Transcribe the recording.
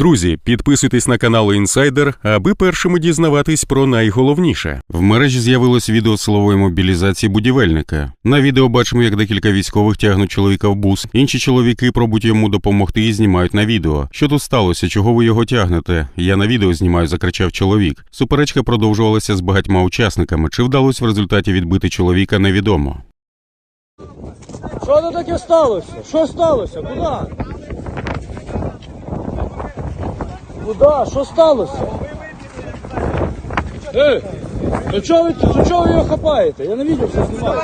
Друзі, підписуйтесь на канал Інсайдер, аби першими дізнаватись про найголовніше. В мережі з'явилось відео силової мобілізації будівельника. На відео бачимо, як декілька військових тягнуть чоловіка в бус. Інші чоловіки пробують йому допомогти і знімають на відео. Що тут сталося? Чого ви його тягнете? Я на відео знімаю, закричав чоловік. Суперечка продовжувалася з багатьма учасниками. Чи вдалося в результаті відбити чоловіка, невідомо. Що тут таке сталося? Що сталося? Куди? Куди? Що сталося? Ей! Ну чого ви, ну чого ви його хапаєте? Я на відео все знімаю.